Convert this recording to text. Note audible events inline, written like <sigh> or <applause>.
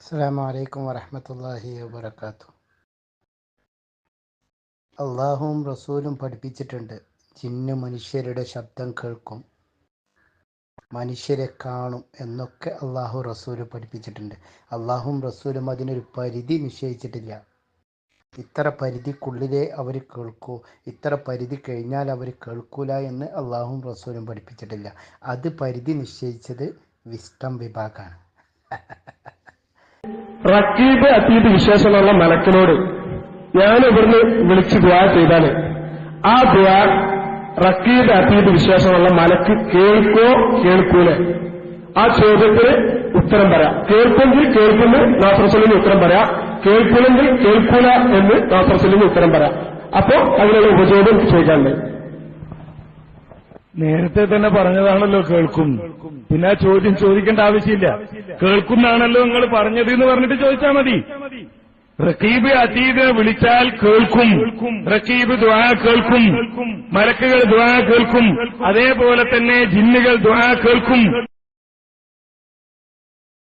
അസ്സാം വലൈക്കും വറഹ്മത്തുള്ളാഹി വബർക്കാത്തു അള്ളാഹുവും റസൂലും പഠിപ്പിച്ചിട്ടുണ്ട്. ജിന്ന് മനുഷ്യരുടെ ശബ്ദം കേൾക്കും. മനുഷ്യരെ കാണും എന്നൊക്കെ അള്ളാഹു റസൂൽ പഠിപ്പിച്ചിട്ടുണ്ട്. അള്ളാഹും റസൂലും അതിനൊരു പരിധി നിശ്ചയിച്ചിട്ടില്ല. ഇത്ര പരിധിക്കുള്ളിലേ അവർ കേൾക്കൂ. ഇത്ര പരിധി കഴിഞ്ഞാൽ അവർ കേൾക്കൂല എന്ന് അള്ളാഹും റസൂലും പഠിപ്പിച്ചിട്ടില്ല. അത് പരിധി നിശ്ചയിച്ചത് വിസ്റ്റം വിഭാഗമാണ് <laughs> റക്കീബ് അത്തീബ് വിശേഷമുള്ള മലക്കിനോട് ഞാൻ ഇവിടുന്ന് വിളിച്ച് ദ്വാ ചെയ്താൽ ആ ദുആ റക്കീബ് അത്തീബ് വിശേഷമുള്ള മലക്ക് കേൾക്കോ കേൾക്കൂലെ. ആ ചോദ്യത്തിന് ഉത്തരം പറയാം. കേൾക്കുമെങ്കിൽ കേൾക്കുന്നു നാസറസലിന് ഉത്തരം പറയാം. കേൾക്കുമെങ്കിൽ കേൾക്കൂല എന്ന് നാസറസലിന് ഉത്തരം പറയാം. അപ്പോ അതിനുള്ള ഉപചോദ്യം ചോദിക്കാനുണ്ട്. നേരത്തെ തന്നെ പറഞ്ഞതാണല്ലോ കേൾക്കും. പിന്നെ ആ ചോദ്യം ചോദിക്കേണ്ട ആവശ്യമില്ല. കേൾക്കുന്നാണല്ലോ നിങ്ങൾ പറഞ്ഞത് എന്ന് പറഞ്ഞിട്ട് ചോദിച്ചാൽ മതി. റക്കീബ് അതീദിനെ വിളിച്ചാൽ കേൾക്കും. റക്കീബ് ദ്വാ കേൾക്കും. മലക്കുകൾ ദ്വാ കേൾക്കും. അതേപോലെ തന്നെ ജിന്നുകൾ ദ്വാ കേൾക്കും.